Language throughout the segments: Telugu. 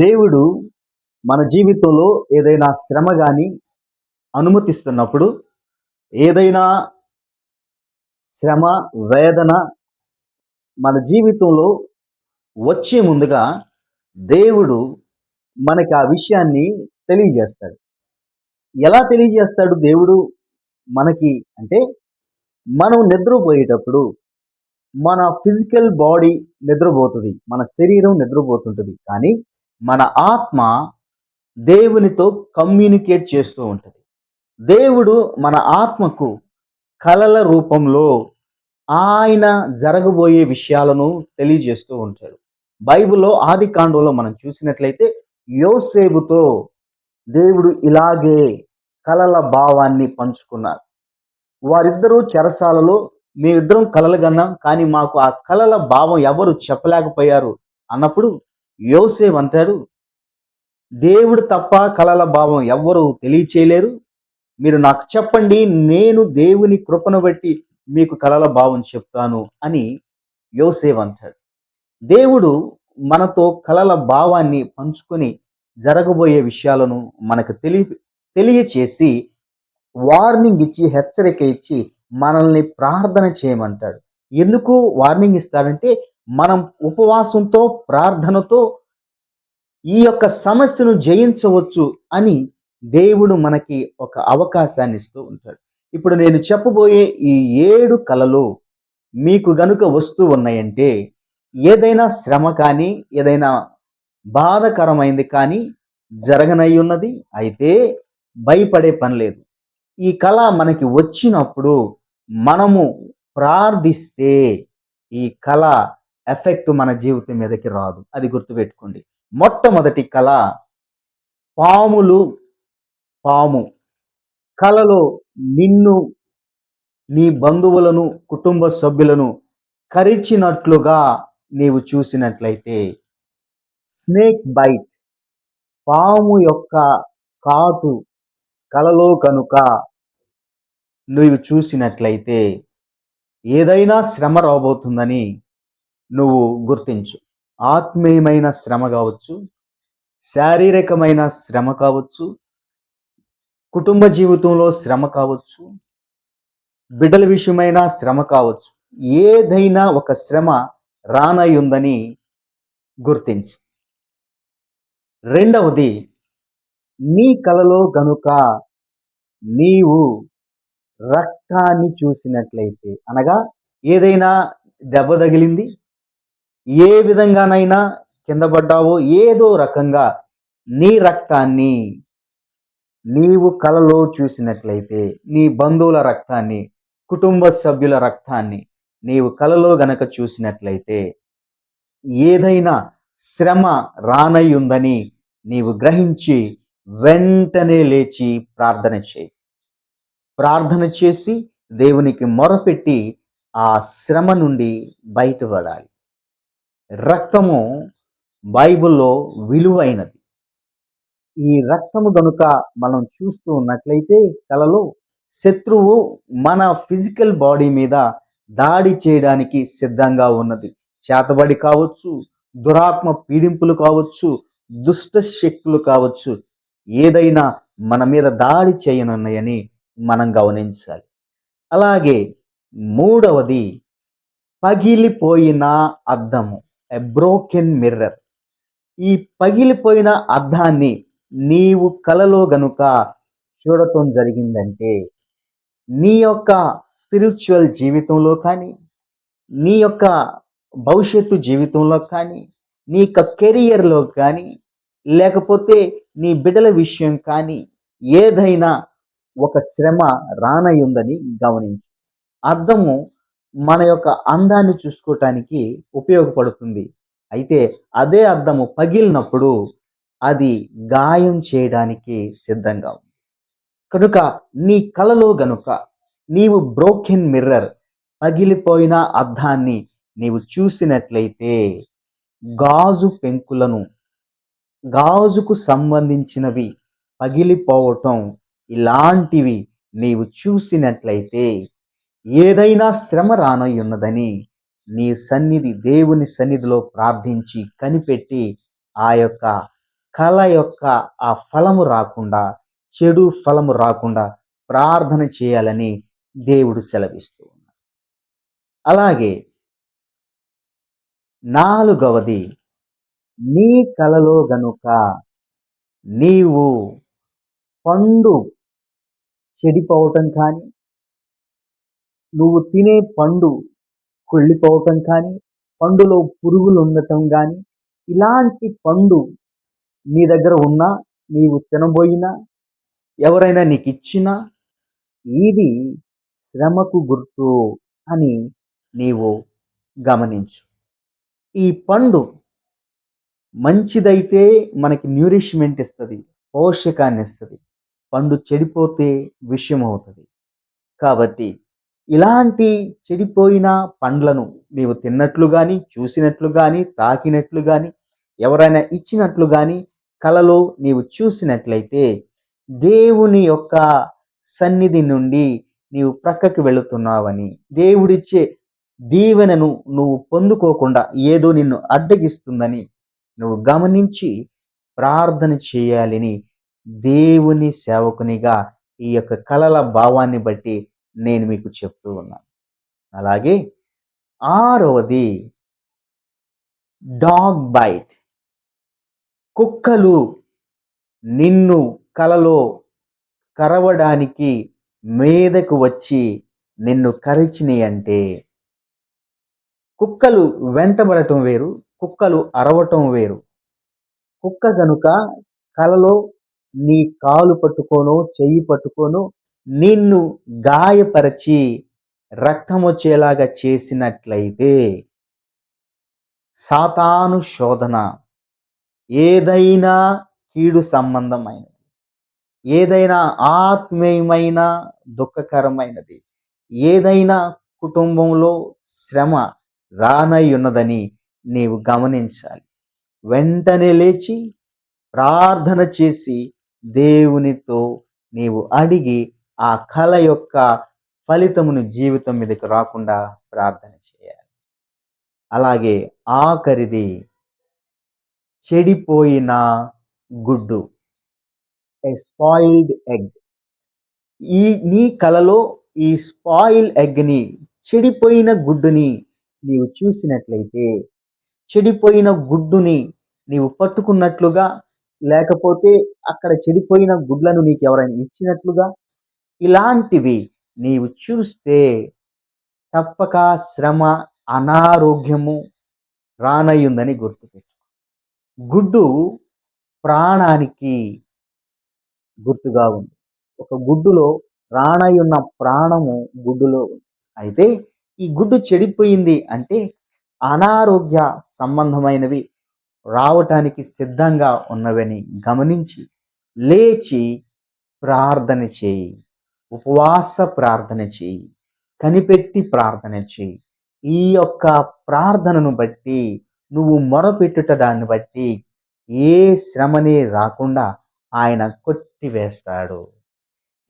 దేవుడు మన జీవితంలో ఏదైనా శ్రమ కానీ అనుమతిస్తున్నప్పుడు ఏదైనా శ్రమ వేదన మన జీవితంలో వచ్చే ముందుగా దేవుడు మనకి ఆ విషయాన్ని తెలియజేస్తాడు. ఎలా తెలియజేస్తాడు దేవుడు మనకి అంటే మనం నిద్రపోయేటప్పుడు మన ఫిజికల్ బాడీ నిద్రపోతుంది మన శరీరం నిద్రపోతుంటుంది. కానీ మన ఆత్మ దేవునితో కమ్యూనికేట్ చేస్తూ ఉంటుంది. దేవుడు మన ఆత్మకు కలల రూపంలో ఆయన జరగబోయే విషయాలను తెలియజేస్తూ ఉంటాడు. బైబిల్లో ఆది కాండంలో మనం చూసినట్లయితే యోసేపుతో దేవుడు ఇలాగే కలల భావాన్ని పంచుకున్నారు. వారిద్దరూ చెరసాలలో మేమిద్దరం కలలు కన్నాం కానీ మాకు ఆ కలల భావం ఎవరు చెప్పలేకపోయారు అన్నప్పుడు యోసేవ్ అంటాడు దేవుడు తప్ప కలల భావం ఎవ్వరూ తెలియచేయలేరు. మీరు నాకు చెప్పండి నేను దేవుని కృపను బట్టి మీకు కలల భావం చెప్తాను అని యోసేవ్ అంటాడు. దేవుడు మనతో కలల భావాన్ని పంచుకొని జరగబోయే విషయాలను మనకు తెలియ తెలియచేసి వార్నింగ్ ఇచ్చి హెచ్చరిక ఇచ్చి మనల్ని ప్రార్థన చేయమంటాడు. ఎందుకు వార్నింగ్ ఇస్తాడంటే మనం ఉపవాసంతో ప్రార్థనతో ఈ యొక్క సమస్యను జయించవచ్చు అని దేవుడు మనకి ఒక అవకాశాన్ని ఇస్తూ ఉంటాడు. ఇప్పుడు నేను చెప్పబోయే ఈ ఏడు కళలు మీకు గనుక వస్తూ ఉన్నాయంటే ఏదైనా శ్రమ కానీ ఏదైనా బాధకరమైంది కానీ జరగనై ఉన్నది అయితే భయపడే పని లేదు. ఈ కళ మనకి వచ్చినప్పుడు మనము ప్రార్థిస్తే ఈ కళ ఎఫెక్ట్ మన జీవితం మీదకి రాదు. అది గుర్తుపెట్టుకోండి. మొట్టమొదటి కళ పాములు పాము. కలలో నిన్ను నీ బంధువులను కుటుంబ సభ్యులను కరిచినట్లుగా నీవు చూసినట్లయితే స్నేక్ బైట్ పాము యొక్క కాటు కలలో కనుక నువ్వు చూసినట్లయితే ఏదైనా శ్రమ రాబోతుందని నువ్వు గుర్తించు. ఆత్మీయమైన శ్రమ కావచ్చు శారీరకమైన శ్రమ కావచ్చు కుటుంబ జీవితంలో శ్రమ కావచ్చు బిడ్డల విషయమైన శ్రమ కావచ్చు. ఏదైనా ఒక శ్రమ రానై ఉందని గుర్తించి. రెండవది నీ కలలో గనుక నీవు రక్తాన్ని చూసినట్లయితే అనగా ఏదైనా దెబ్బ తగిలింది? ఏ విధంగానైనా కింద పడ్డావో ఏదో రకంగా నీ రక్తాన్ని నీవు కలలో చూసినట్లయితే నీ బంధువుల రక్తాన్ని కుటుంబ సభ్యుల రక్తాన్ని నీవు కలలో గనక చూసినట్లయితే ఏదైనా శ్రమ రానై ఉందని నీవు గ్రహించి వెంటనే లేచి ప్రార్థన చేయి. ప్రార్థన చేసి దేవునికి మొరపెట్టి ఆ శ్రమ నుండి బయటపడాలి. రక్తము బైబిల్లో విలువైనది. ఈ రక్తము గనుక మనం చూస్తూ ఉన్నట్లయితే కలలో శత్రువు మన ఫిజికల్ బాడీ మీద దాడి చేయడానికి సిద్ధంగా ఉన్నది. చేతబడి కావచ్చు దురాత్మ పీడింపులు కావచ్చు దుష్ట శక్తులు కావచ్చు ఏదైనా మన మీద దాడి చేయనున్నాయని మనం గమనించాలి. అలాగే మూడవది పగిలిపోయిన అద్దము. బ్రోకెన్ మిర్రర్ ఈ పగిలిపోయిన అద్దాన్ని నీవు కలలో గనుక చూడటం జరిగిందంటే నీ యొక్క స్పిరిచువల్ జీవితంలో కానీ నీ యొక్క భవిష్యత్తు జీవితంలో కానీ నీ యొక్క కెరియర్లో కానీ లేకపోతే నీ బిడ్డల విషయం కానీ ఏదైనా ఒక శ్రమ రానయ్యుందని ఉందని గమనించు. అర్థము మన యొక్క అందాన్ని చూసుకోవటానికి ఉపయోగపడుతుంది. అయితే అదే అద్దము పగిలినప్పుడు అది గాయం చేయడానికి సిద్ధంగా ఉంది. కనుక నీ కలలో గనుక నీవు బ్రోకెన్ మిర్రర్ పగిలిపోయిన అద్దాన్ని నీవు చూసినట్లయితే గాజు పెంకులను గాజుకు సంబంధించినవి పగిలిపోవటం ఇలాంటివి నీవు చూసినట్లయితే ఏదైనా శ్రమ రానయ్యున్నదని ఉన్నదని నీ సన్నిధి దేవుని సన్నిధిలో ప్రార్థించి కనిపెట్టి ఆ యొక్క కళ యొక్క ఆ ఫలము రాకుండా చెడు ఫలము రాకుండా ప్రార్థన చేయాలని దేవుడు సెలవిస్తూ ఉన్నాడు. అలాగే నాలుగవది నీ కలలో గనుక నీవు పండు చెడిపోవటం కానీ నువ్వు తినే పండు కొళ్ళిపోవటం కానీ పండులో పురుగులు ఉండటం కానీ ఇలాంటి పండు నీ దగ్గర ఉన్నా నీవు తినబోయినా ఎవరైనా నీకు ఇచ్చినా ఇది శ్రమకు గుర్తు అని నీవు గమనించు. ఈ పండు మంచిదైతే మనకి న్యూరిష్మెంట్ ఇస్తుంది పోషకాన్ని ఇస్తుంది పండు చెడిపోతే విషయం అవుతుంది కాబట్టి ఇలాంటి చెడిపోయిన పండ్లను నీవు తిన్నట్లు కానీ చూసినట్లు కానీ తాకినట్లు కానీ ఎవరైనా ఇచ్చినట్లు కానీ కలలో నీవు చూసినట్లయితే దేవుని యొక్క సన్నిధి నుండి నీవు ప్రక్కకి వెళుతున్నావని దేవుడిచ్చే దీవెనను నువ్వు పొందుకోకుండా ఏదో నిన్ను అడ్డగిస్తుందని నువ్వు గమనించి ప్రార్థన చేయాలని దేవుని సేవకునిగా ఈ యొక్క కళల భావాన్ని బట్టి నేను మీకు చెప్తూ ఉన్నాను. అలాగే ఆరవది డాగ్ బైట్. కుక్కలు నిన్ను కలలో కరవడానికి మీదకు వచ్చి నిన్ను కరిచినాయి అంటే కుక్కలు వెంటబడటం వేరు కుక్కలు అరవటం వేరు. కుక్క గనుక కలలో నీ కాలు పట్టుకోనో చెయ్యి పట్టుకోనో నిన్ను గాయపరచి రక్తం వచ్చేలాగా చేసినట్లయితే సాతాను శోధన ఏదైనా కీడు సంబంధమైనది. ఏదైనా ఆత్మీయమైన దుఃఖకరమైనది. ఏదైనా కుటుంబంలో శ్రమ రానై ఉన్నదని నీవు గమనించాలి. వెంటనే లేచి ప్రార్థన చేసి దేవునితో నీవు అడిగి ఆ కళ యొక్క ఫలితమును జీవితం మీదకి రాకుండా ప్రార్థన చేయాలి. అలాగే ఆఖరిది చెడిపోయిన గుడ్డు ఏ స్పాయిల్డ్ ఎగ్ ఈ నీ కలలో ఈ స్పాయిల్ ఎగ్ని చెడిపోయిన గుడ్డుని నీవు చూసినట్లయితే చెడిపోయిన గుడ్డుని నీవు పట్టుకున్నట్లుగా లేకపోతే అక్కడ చెడిపోయిన గుడ్లను నీకు ఎవరైనా ఇచ్చినట్లుగా ఇలాంటివి నీవు చూస్తే తప్పక శ్రమ అనారోగ్యము రానయ్యుందని గుర్తుపెట్టు గుడ్డు ప్రాణానికి గుర్తుగా ఉంది. ఒక గుడ్డులో రానయ్యున్న ప్రాణము గుడ్డులో ఉంది. అయితే ఈ గుడ్డు చెడిపోయింది అంటే అనారోగ్య సంబంధమైనవి రావటానికి సిద్ధంగా ఉన్నవని గమనించి లేచి ప్రార్థన చేయి. ఉపవాస ప్రార్థన చేయి కనిపెట్టి ప్రార్థన చేయి. ఈ యొక్క ప్రార్థనను బట్టి నువ్వు మొరపెట్టుట దాన్ని బట్టి ఏ శ్రమనే రాకుండా ఆయన కొట్టివేస్తాడు.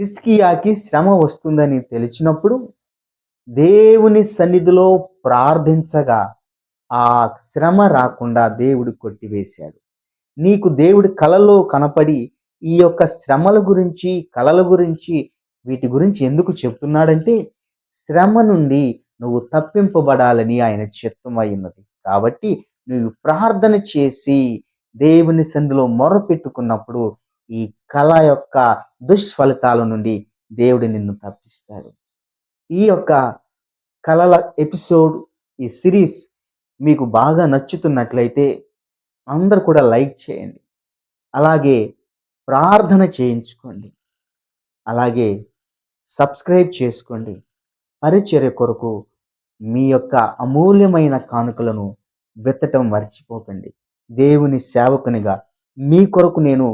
హిస్కియాకి శ్రమ వస్తుందని తెలిసినప్పుడు దేవుని సన్నిధిలో ప్రార్థించగా ఆ శ్రమ రాకుండా దేవుడు కొట్టివేశాడు. నీకు దేవుడి కలలో కనపడి ఈ యొక్క శ్రమల గురించి కళల గురించి వీటి గురించి ఎందుకు చెప్తున్నాడంటే శ్రమ నుండి నువ్వు తప్పింపబడాలని ఆయన చిత్తం ఉన్నది. కాబట్టి నువ్వు ప్రార్థన చేసి దేవుని సంధిలో మొర పెట్టుకున్నప్పుడు ఈ కళ యొక్క దుష్ఫలితాల నుండి దేవుడు నిన్ను తప్పిస్తాడు. ఈ యొక్క కళల ఎపిసోడ్ ఈ సిరీస్ మీకు బాగా నచ్చుతున్నట్లయితే అందరు కూడా లైక్ చేయండి. అలాగే ప్రార్థన చేయించుకోండి. అలాగే సబ్స్క్రైబ్ చేసుకోండి. పరిచర్య కొరకు మీ యొక్క అమూల్యమైన కానుకలను వెత్తటం మర్చిపోకండి. దేవుని సేవకునిగా మీ కొరకు నేను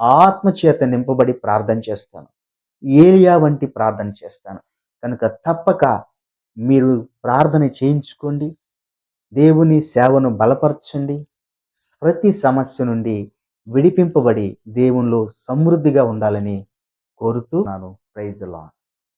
ఆత్మచేత నింపబడి ప్రార్థన చేస్తాను. ఏలియా వంటి ప్రార్థన చేస్తాను. కనుక తప్పక మీరు ప్రార్థన చేయించుకోండి. దేవుని సేవను బలపరచండి. ప్రతి సమస్య నుండి విడిపింపబడి దేవునిలో సమృద్ధిగా ఉండాలని కోరుతూ నాను ప్రైజ్ ద లాడ్